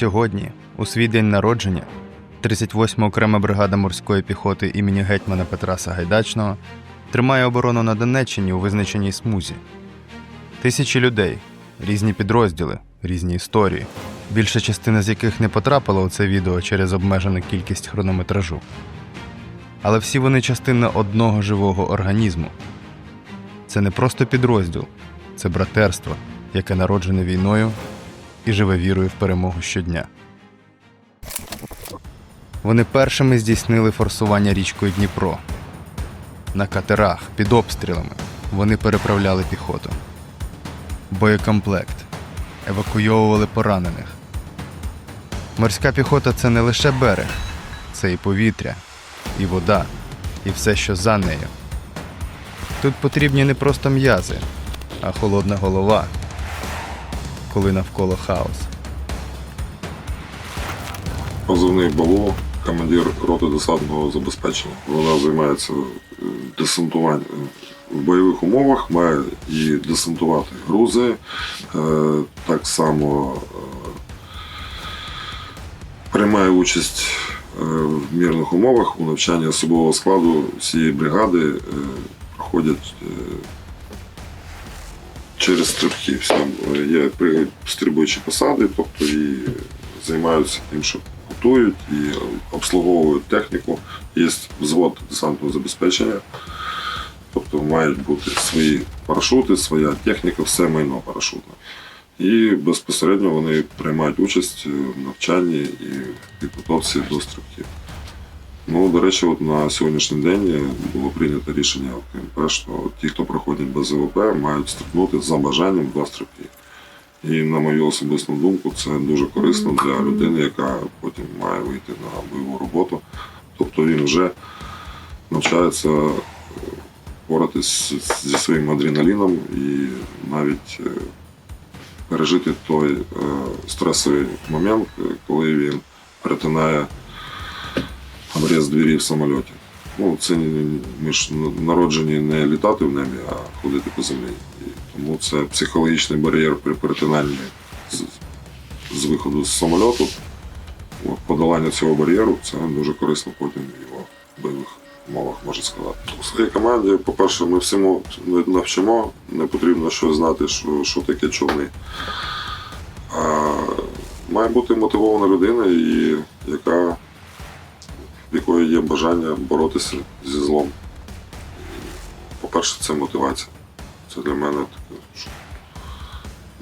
Сьогодні, у свій день народження, 38 окрема бригада морської піхоти імені гетьмана Петра Сагайдачного тримає оборону на Донеччині у визначеній смузі. Тисячі людей, різні підрозділи, різні історії, більша частина з яких не потрапила у це відео через обмежену кількість хронометражу. Але всі вони частина одного живого організму. Це не просто підрозділ, це братерство, яке народжене війною і живе вірою в перемогу щодня. Вони першими здійснили форсування річкою Дніпро. На катерах під обстрілами вони переправляли піхоту. Боєкомплект. Евакуйовували поранених. Морська піхота це не лише берег, це і повітря, і вода, і все, що за нею. Тут потрібні не просто м'язи, а холодна голова, коли навколо хаос. Позивний БАВО, командир роти десантного забезпечення. Вона займається е, десантуванням в бойових умовах, має і десантувати грузи. Е, Так само е, приймає участь е, в мирних умовах у навчанні особового складу всієї бригади е, проходять е, через стрибки. Всі е, є стрибуючі посади, тобто і займаються тим, що готують і обслуговують техніку. Є взвод десантного забезпечення, тобто мають бути свої парашути, своя техніка, все майно парашутне. І безпосередньо вони приймають участь в навчанні і підготовці до стрибків. Ну, до речі, от на сьогоднішній день було прийнято рішення КМП, що ті, хто проходять без ВВП, мають стрибнути за бажанням два стрибки. І на мою особисту думку, це дуже корисно для людини, яка потім має вийти на бойову роботу. Тобто він вже навчається е, зі своїм адреналіном і навіть е, пережити той е, стресовий момент, коли він перетинає обріз двері в самольоті. Ну, це ми ж народжені не літати в небі, а ходити по землі. І тому це психологічний бар'єр при перетинанні з, з виходу з самольоту. От, подолання цього бар'єру це дуже корисно потім в його бойових умовах, можна сказати. У своїй команді, по-перше, ми всьому навчимо, не потрібно щось знати, що, що таке човни. А має бути мотивована людина, і яка в якої є бажання боротися зі злом. По-перше, це мотивація. Це для мене таке,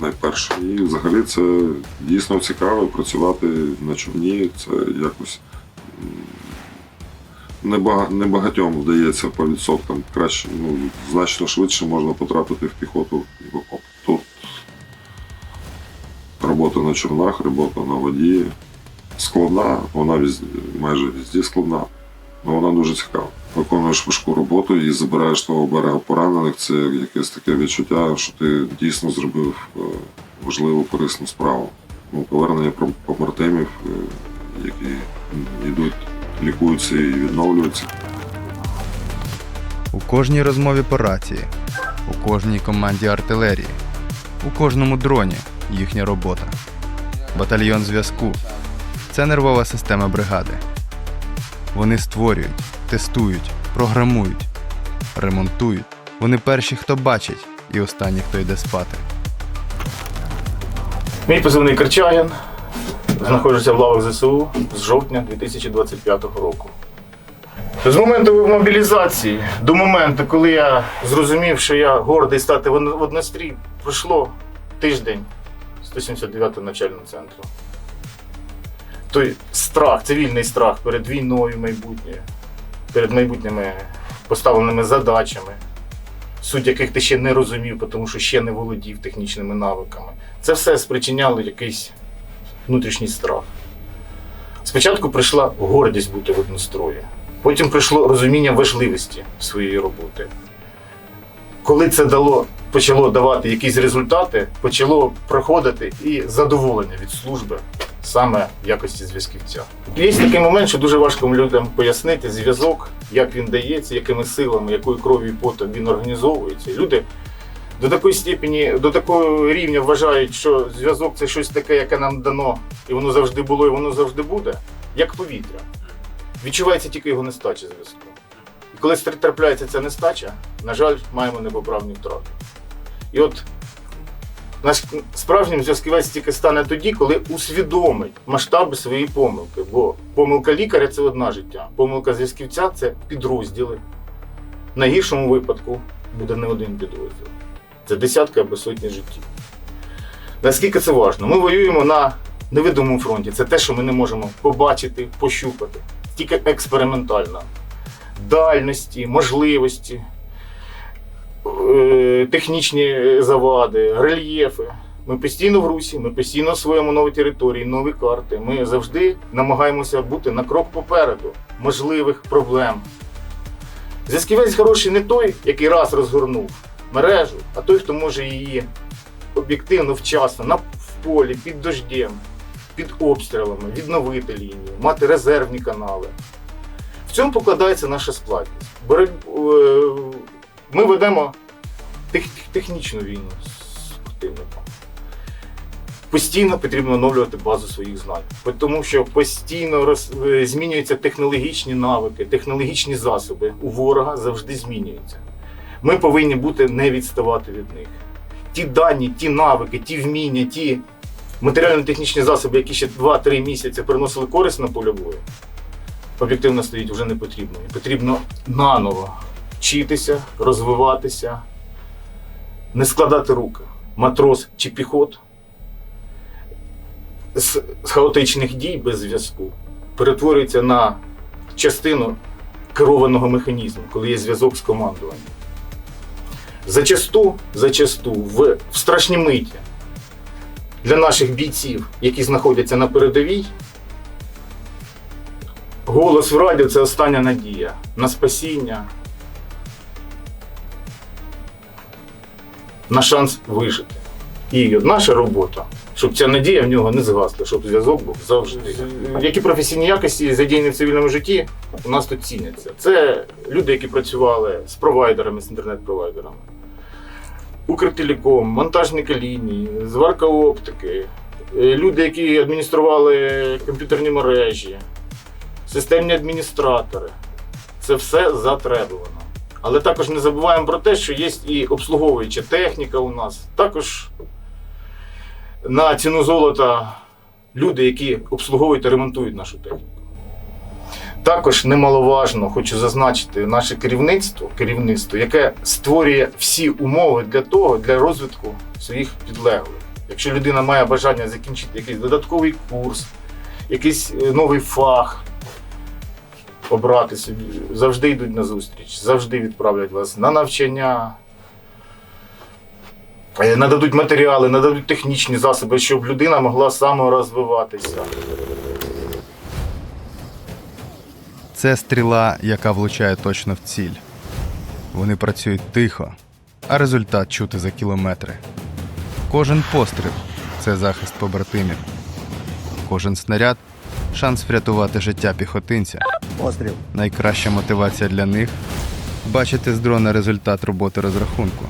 найперше. І взагалі це дійсно цікаво працювати на човні. Це якось небагатьом вдається по відсоткам. Краще, ну, значно швидше можна потрапити в піхоту і в окоп. Тут робота на човнах, робота на воді складна, вона віз- майже везде складна, але вона дуже цікава. Виконуєш важку роботу і забираєш того берега поранених. Це якесь таке відчуття, що ти дійсно зробив е, важливу корисну справу. Ну, повернення побратимів, е, які йдуть, лікуються і відновлюються. У кожній розмові по рації, у кожній команді артилерії, у кожному дроні їхня робота. Батальйон зв'язку це нервова система бригади. Вони створюють, тестують, програмують, ремонтують. Вони перші, хто бачить, і останні, хто йде спати. Мій позивний Керчагін. Знаходжуся в лавах ЗСУ з жовтня 2025 року. З моменту мобілізації до моменту, коли я зрозумів, що я гордий стати в однострій, пройшло тиждень 179 го навчального центру. Той страх, цивільний страх перед війною майбутньою, перед майбутніми поставленими задачами, суть яких ти ще не розумів, тому що ще не володів технічними навиками. Це все спричиняло якийсь внутрішній страх. Спочатку прийшла гордість бути в однострої, потім прийшло розуміння важливості своєї роботи. Коли це дало, почало давати якісь результати, почало проходити і задоволення від служби саме в якості зв'язківця. Є такий момент, що дуже важко людям пояснити зв'язок, як він дається, якими силами, якою кров'ю і потом він організовується. Люди до такої степені, до такого рівня вважають, що зв'язок це щось таке, яке нам дано, і воно завжди було, і воно завжди буде, як повітря. Відчувається тільки його нестача зв'язку. І коли трапляється ця нестача, на жаль, маємо непоправні втрати. І от наш справжнім зв'язківець тільки стане тоді, коли усвідомить масштаби своєї помилки. Бо помилка лікаря це одна життя, помилка зв'язківця це підрозділи. В найгіршому випадку буде не один підрозділ. Це десятки або сотні життів. Наскільки це важливо? Ми воюємо на невидимому фронті. Це те, що ми не можемо побачити, пощупати. Тільки експериментально. Дальності, можливості, технічні завади, рельєфи. Ми постійно в русі, ми постійно освоюємо нові території, нові карти. Ми завжди намагаємося бути на крок попереду можливих проблем. Зв'язківець хороший не той, який раз розгорнув мережу, а той, хто може її об'єктивно, вчасно, на, в полі, під дождем, під обстрілами, відновити лінію, мати резервні канали. В цьому покладається наша складність. Ми ведемо тех- технічну війну з противником. Постійно потрібно оновлювати базу своїх знань, тому що постійно роз, е, змінюються технологічні навики, технологічні засоби у ворога завжди змінюються. Ми повинні бути не відставати від них. Ті дані, ті навики, ті вміння, ті матеріально-технічні засоби, які ще 2-3 місяці приносили користь на полі бою, об'єктивно стоїть вже не потрібно. Потрібно наново вчитися, розвиватися, не складати руки. Матрос чи піхот з хаотичних дій без зв'язку перетворюється на частину керованого механізму, коли є зв'язок з командуванням. Зачасту, зачасту в, в страшні миті для наших бійців, які знаходяться на передовій, голос в радіо це остання надія на спасіння, на шанс вижити. І наша робота, щоб ця надія в нього не згасла, щоб зв'язок був завжди. Які професійні якості задіяні в цивільному житті у нас тут ціняться. Це люди, які працювали з провайдерами, з інтернет-провайдерами. Укртелеком, монтажники лінії, зварка оптики, е, люди, які адміністрували комп'ютерні мережі, системні адміністратори. Це все затребувано. Але також не забуваємо про те, що є і обслуговуюча техніка у нас. Також на ціну золота люди, які обслуговують та ремонтують нашу техніку. Також немаловажно хочу зазначити наше керівництво, керівництво, яке створює всі умови для того, для розвитку своїх підлеглих. Якщо людина має бажання закінчити якийсь додатковий курс, якийсь е, новий фах, обрати собі, завжди йдуть на зустріч, завжди відправлять вас на навчання, е, нададуть матеріали, нададуть технічні засоби, щоб людина могла саморозвиватися. Це стріла, яка влучає точно в ціль. Вони працюють тихо, а результат чути за кілометри. Кожен постріл це захист побратимів. Кожен снаряд шанс врятувати життя піхотинця. Постріл. Найкраща мотивація для них бачити з дрона результат роботи розрахунку.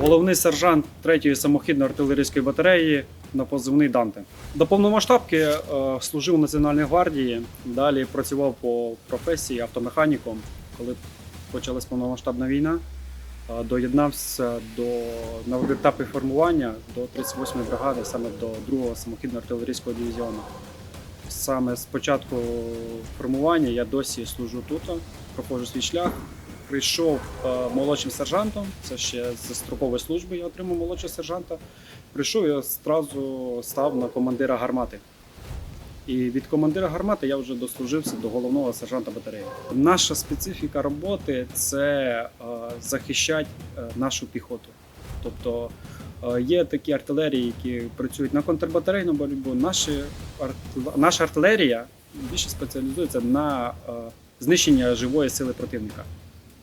Головний сержант 3-ї самохідної артилерійської батареї на позивний Данте. До повномасштабки е, служив у Національній гвардії, далі працював по професії автомеханіком. Коли почалась повномасштабна війна, доєднався до на етапі формування до 38-ї бригади, саме до 2-го самохідного артилерійського дивізіону. Саме з початку формування я досі служу тут, проходжу свій шлях прийшов е, молодшим сержантом. Це ще з строкової служби я отримав молодшого сержанта. Прийшов і одразу став на командира гармати. І від командира гармати я вже дослужився до головного сержанта батареї. Наша специфіка роботи це е, захищати е, нашу піхоту. Тобто е, є такі артилерії, які працюють на контрбатарейному боротьбу. Наші наша артилерія більше спеціалізується на знищення живої сили противника.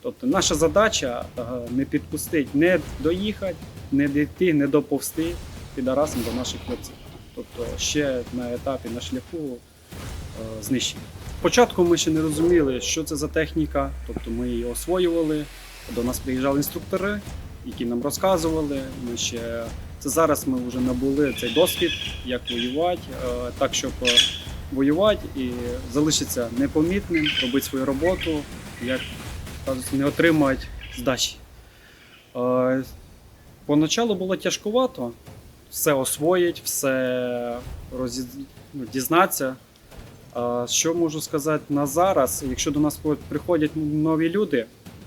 Тобто наша задача не підпустити, не доїхати, не дійти, не доповсти підарасам до наших хлопців. Тобто ще на етапі на шляху е, знищення. Спочатку ми ще не розуміли, що це за техніка, тобто ми її освоювали, До нас приїжджали інструктори, які нам розказували. Ми ще це зараз ми вже набули цей досвід, як воювати, е, так, щоб е, воювати і залишитися непомітним, робити свою роботу, як не отримати здачі. Поначалу було тяжкувато все освоїть, все роз... ну, дізнатися. Що можу сказати на зараз? Якщо до нас приходять нові люди,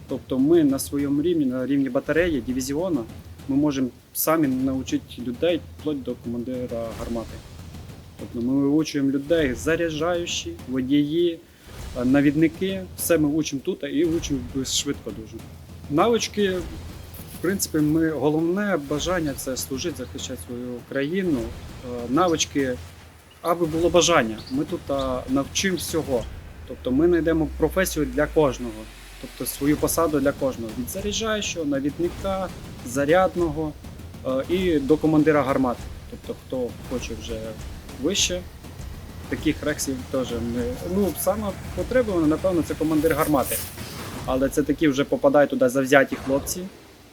тобто ми на своєму рівні, на рівні батареї, дивізіону, ми можемо самі навчити людей вплоть до командира гармати. Тобто ми вивчуємо людей заряджаючі, водії, навідники, все ми учимо тут і учимо швидко дуже. Навички, в принципі, ми головне бажання це служити, захищати свою країну. Е, Навички, аби було бажання. Ми тут навчимо всього. Тобто ми знайдемо професію для кожного, тобто свою посаду для кожного. Від заряджаючого, навідника, зарядного е, і до командира гармати. Тобто, хто хоче вже вище, таких рексів теж ми. Ну, саме потребовано, напевно, це командир гармати. Але це такі вже попадають туди завзяті хлопці,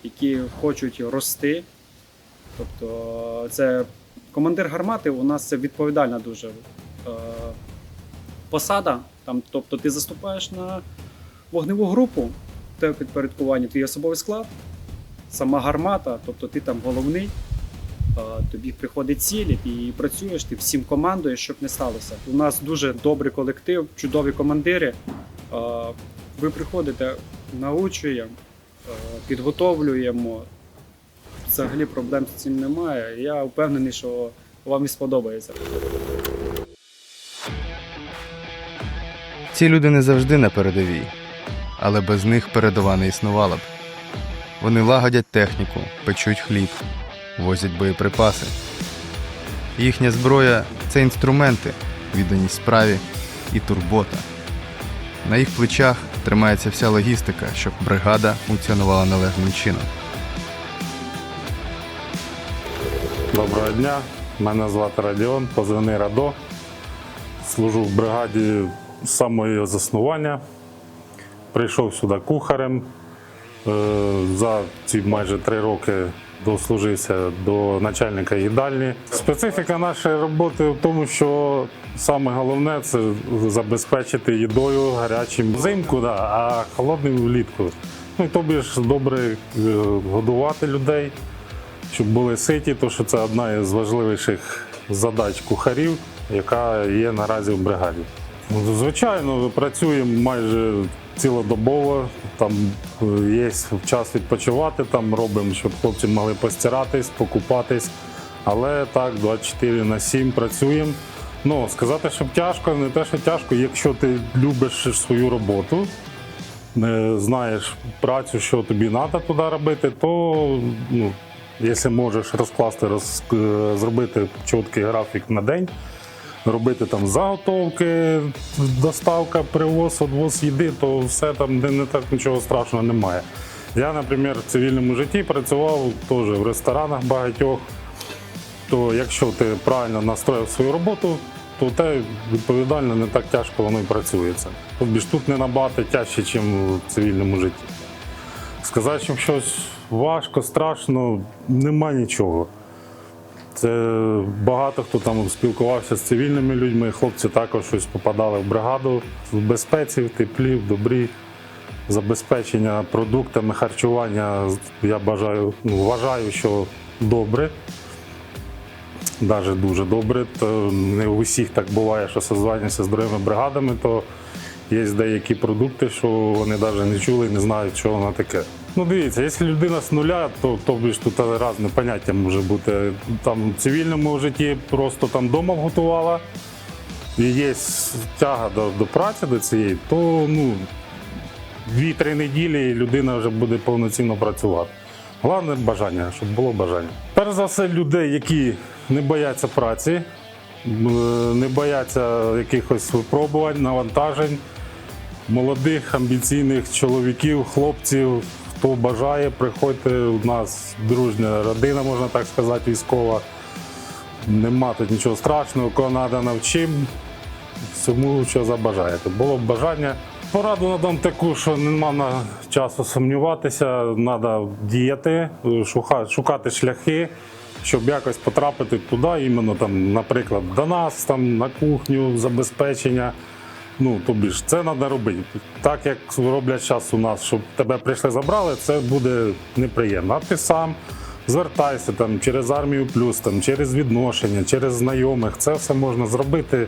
які хочуть рости. Тобто, це командир гармати у нас це відповідальна дуже е, посада. Там, тобто ти заступаєш на вогневу групу, тебе підпорядкування твій особовий склад, сама гармата, тобто ти там головний, е, тобі приходить ціль, і ти працюєш, ти всім командуєш, щоб не сталося. У нас дуже добрий колектив, чудові командири. Е, ви приходите, научуємо, підготовлюємо. Взагалі проблем з цим немає. Я впевнений, що вам і сподобається. Ці люди не завжди на передовій, але без них передова не існувала б. Вони лагодять техніку, печуть хліб, возять боєприпаси. Їхня зброя це інструменти, відданість справі і турбота. На їх плечах тримається вся логістика, щоб бригада функціонувала належним чином. Доброго дня, мене звати Радіон, позивний Радо. Служу в бригаді з самого заснування. Прийшов сюди кухарем. Е, За ці майже три роки дослужився до начальника їдальні. Специфіка нашої роботи в тому, що саме головне це забезпечити їдою гарячим взимку, да, а холодним влітку. Ну, і тобі ж добре е, годувати людей щоб були ситі, то що це одна із важливіших задач кухарів, яка є наразі в бригаді. Звичайно, працюємо майже цілодобово. Там е, є час відпочивати, там робимо, щоб хлопці могли постиратись, покупатись. Але так, 24 на 7 працюємо. Ну, сказати, що тяжко, не те, що тяжко, якщо ти любиш свою роботу, знаєш працю, що тобі треба туди робити, то ну, якщо можеш розкласти, роз, е, зробити чіткий графік на день, робити там заготовки, доставка, привоз, відвоз їди, то все там не, не так нічого страшного немає. Я, наприклад, в цивільному житті працював теж в ресторанах багатьох. То якщо ти правильно настроїв свою роботу, то те відповідально не так тяжко воно і працюється. Тобі ж тут не набагато тяжче, ніж в цивільному житті. Сказати, що щось важко, страшно, нема нічого. Це багато хто там спілкувався з цивільними людьми, хлопці також щось попадали в бригаду в безпеці, в теплі, в добрі. Забезпечення продуктами харчування, я бажаю, ну, вважаю, що добре. Навіть дуже добре. То не у всіх так буває, що созванююся з другими бригадами, то є деякі продукти, що вони навіть не чули не знають, що воно таке. Ну дивіться, якщо людина з нуля, то тобі тут різне поняття може бути. Там в цивільному житті просто там вдома готувала, і є тяга до, до праці до цієї, то ну, 2-3 неділі людина вже буде повноцінно працювати. Головне бажання, щоб було бажання. Перш за все, людей, які не бояться праці, не бояться якихось випробувань, навантажень, молодих, амбіційних чоловіків, хлопців. Хто бажає, приходьте. У нас дружня родина, можна так сказати, військова. Нема тут нічого страшного, кого треба навчимо. Всьому, що забажаєте. Було б бажання, Пораду надам таку, що нема часу сумніватися, треба діяти, шукати шляхи, щоб якось потрапити туди, іменно там, наприклад, до нас, там, на кухню, забезпечення. Ну, тобі ж це треба робити. Так як роблять зараз у нас, щоб тебе прийшли забрали, це буде неприємно. А ти сам звертайся там, через армію плюс, там, через відношення, через знайомих. Це все можна зробити.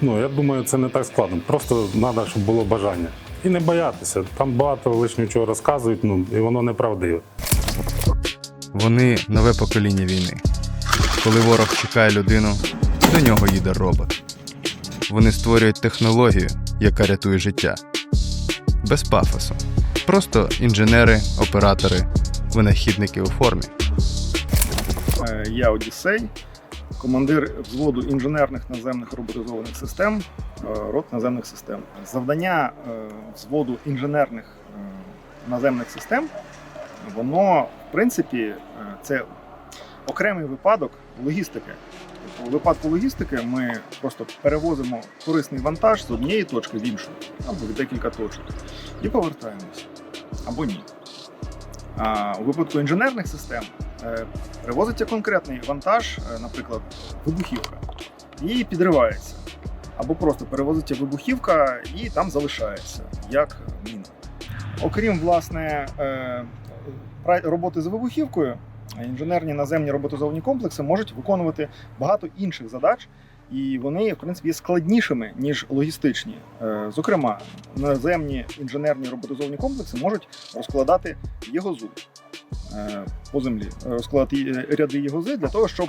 Ну, я думаю, це не так складно. Просто треба, щоб було бажання. І не боятися. Там багато лишнього чого розказують, ну і воно неправдиве. Вони нове покоління війни. Коли ворог чекає людину, до нього їде робот. Вони створюють технологію, яка рятує життя. Без пафосу. Просто інженери, оператори, винахідники у формі. Е, Я Одіссей, командир взводу інженерних наземних роботизованих систем, е, рот наземних систем. Завдання е, взводу інженерних наземних систем, воно, в принципі, це окремий випадок логістики. У випадку логістики ми просто перевозимо корисний вантаж з однієї точки в іншу, або в декілька точок, і повертаємося. Або ні. А у випадку інженерних систем е, Привозиться конкретний вантаж, е, наприклад, вибухівка, і підривається. Або просто перевозиться вибухівка і там залишається, як міна. Окрім власне е, роботи з вибухівкою, інженерні наземні роботизовані комплекси можуть виконувати багато інших задач, і вони, в принципі, є складнішими, ніж логістичні. Е, Зокрема, наземні інженерні роботизовані комплекси можуть розкладати єгозу е, по землі, е, розкладати ряди єгози для того, щоб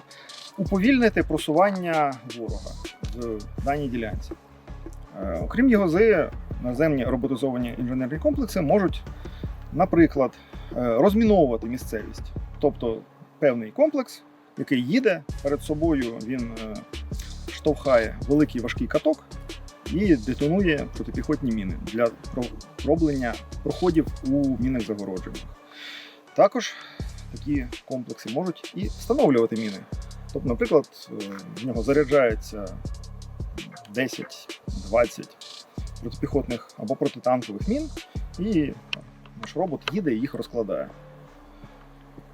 уповільнити просування ворога в даній ділянці. Окрім єгози, наземні роботизовані інженерні комплекси можуть, наприклад, розміновувати місцевість. Тобто певний комплекс, який їде перед собою, він е, штовхає великий важкий каток і детонує протипіхотні міни для роблення проходів у мінних загородженнях. Також такі комплекси можуть і встановлювати міни. Тобто, наприклад, е, в нього заряджається 10-20 протипіхотних або протитанкових мін, і наш робот їде і їх розкладає.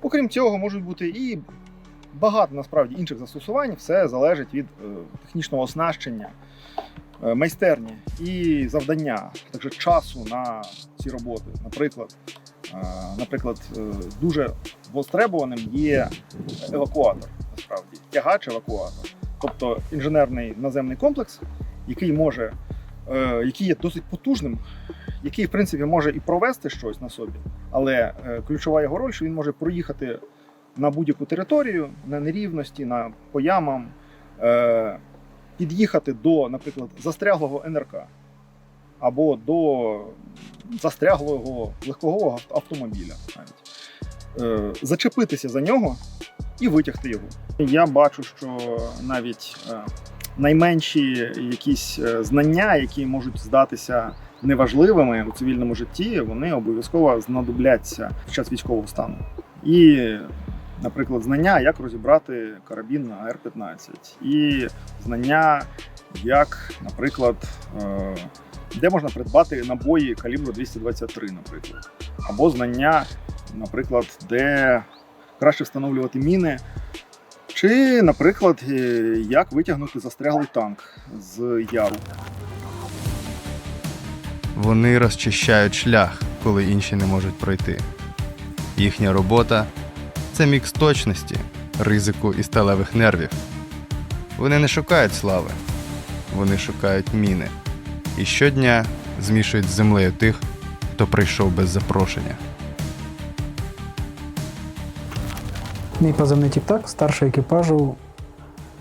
Окрім цього, можуть бути і багато насправді інших застосувань, все залежить від е, технічного оснащення, е, майстерні і завдання, також часу на ці роботи. Наприклад, е, наприклад, е, дуже востребованим є евакуатор, насправді, тягач евакуатор. Тобто інженерний наземний комплекс, який може, е, який є досить потужним, який, в принципі, може і провести щось на собі, але е, ключова його роль, що він може проїхати на будь-яку територію, на нерівності, на по ямам, е, під'їхати до, наприклад, застряглого НРК або до застряглого легкового автомобіля навіть. Е, зачепитися за нього і витягти його. Я бачу, що навіть найменші якісь знання, які можуть здатися неважливими у цивільному житті, вони обов'язково знадобляться під час військового стану. І, наприклад, знання, як розібрати карабін на Р-15, і знання, як, наприклад, е, де можна придбати набої калібру 223, наприклад, або знання, наприклад, де краще встановлювати міни. Чи, наприклад, е, як витягнути застряглий танк з яру. Вони розчищають шлях, коли інші не можуть пройти. Їхня робота це мікс точності, ризику і сталевих нервів. Вони не шукають слави, вони шукають міни. І щодня змішують з землею тих, хто прийшов без запрошення. Мій позивний Тік-Так, старший екіпажу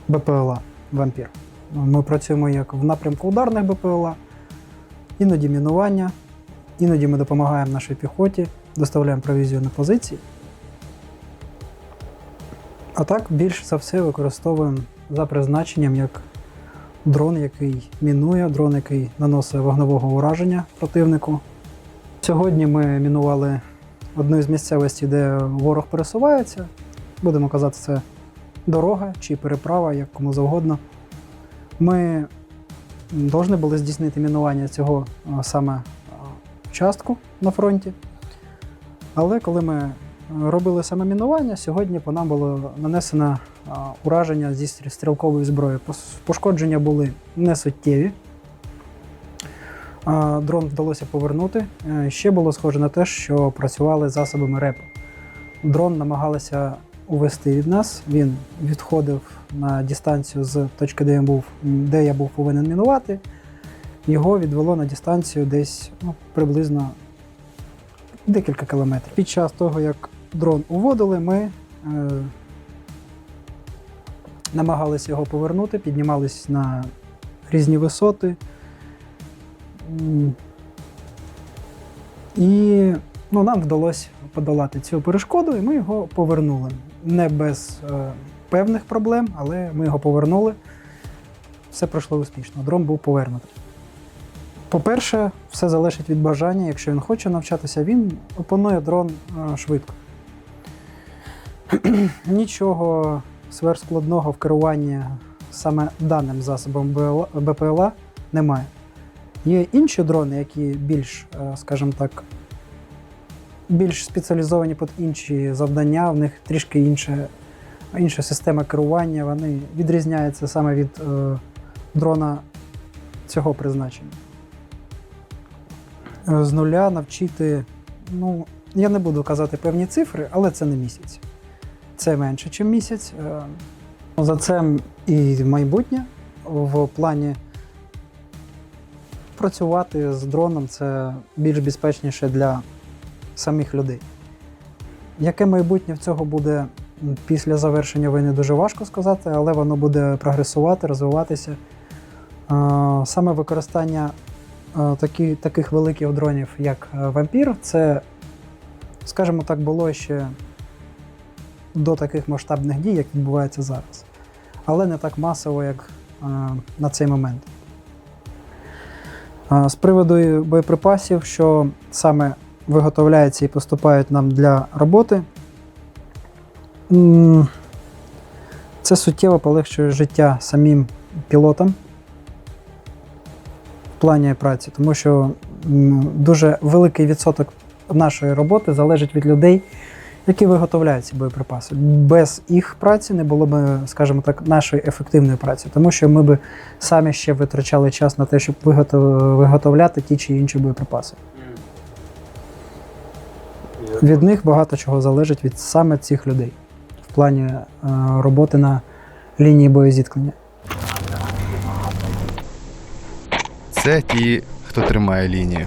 БПЛА Вампір. Ми працюємо як в напрямку ударних БПЛА, іноді мінування, іноді ми допомагаємо нашій піхоті, доставляємо провізію на позиції. А так більш за все використовуємо за призначенням як дрон, який мінує, дрон, який наносить вогневого ураження противнику. Сьогодні ми мінували одну із місцевостей, де ворог пересувається. Будемо казати, це дорога чи переправа, як кому завгодно. Ми повинні були здійснити мінування цього саме частку на фронті. Але коли ми е, робили саме мінування, сьогодні по нам було нанесено ураження зі стрілкової зброї. Пошкодження були несуттєві. А, Дрон вдалося повернути. Е, Ще було схоже на те, що працювали засобами РЕП. Дрон намагалися увести від нас. Він відходив на дистанцію з точки, де я був, де я був повинен мінувати. Його відвело на дистанцію десь ну, приблизно декілька кілометрів. Під час того, як дрон уводили, ми е, намагалися його повернути, піднімались на різні висоти. І ну, нам вдалося подолати цю перешкоду, і ми його повернули. Не без е, певних проблем, але ми його повернули. Все пройшло успішно. Дрон був повернутий. По-перше, все залежить від бажання. Якщо він хоче навчатися, він опанує дрон е, швидко. Нічого сверхскладного в керуванні саме даним засобом БПЛА немає. Є інші дрони, які більш, е, скажімо так, більш спеціалізовані під інші завдання, в них трішки інша, інша система керування, вони відрізняються саме від е, дрона цього призначення. Е, З нуля навчити, ну, я не буду казати певні цифри, але це не місяць. Це менше, ніж місяць. Е, За це і майбутнє в плані працювати з дроном це більш безпечніше для самих людей. Яке майбутнє в цього буде після завершення війни, дуже важко сказати, але воно буде прогресувати, розвиватися. Саме використання е, такі, таких великих дронів, як е, вампір, це, скажімо так, було ще до таких масштабних дій, як відбувається зараз. Але не так масово, як е, на цей момент. З приводу боєприпасів, що саме виготовляються і поступають нам для роботи, це суттєво полегшує життя самим пілотам в плані праці, тому що дуже великий відсоток нашої роботи залежить від людей, які виготовляють ці боєприпаси. Без їх праці не було б, скажімо так, нашої ефективної праці, тому що ми б самі ще витрачали час на те, щоб виготов- виготовляти ті чи інші боєприпаси. Від них багато чого залежить від саме цих людей в плані е, роботи на лінії боєзіткнення. Це ті, хто тримає лінію.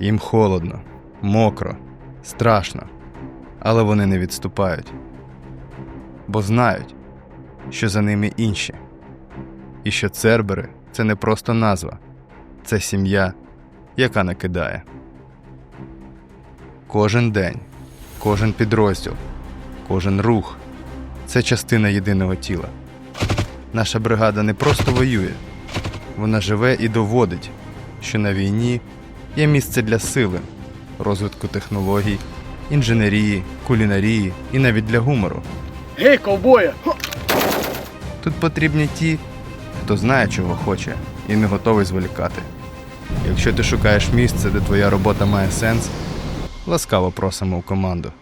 Їм холодно, мокро, страшно, але вони не відступають. Бо знають, що за ними інші. І що цербери це не просто назва, це сім'я, яка накидає. Кожен день, кожен підрозділ, кожен рух це частина єдиного тіла. Наша бригада не просто воює, вона живе і доводить, що на війні є місце для сили, розвитку технологій, інженерії, кулінарії і навіть для гумору. Гей, ковбоя! Тут потрібні ті, хто знає, чого хоче, і не готовий зволікати. Якщо ти шукаєш місце, де твоя робота має сенс, ласкаво просимо у команду.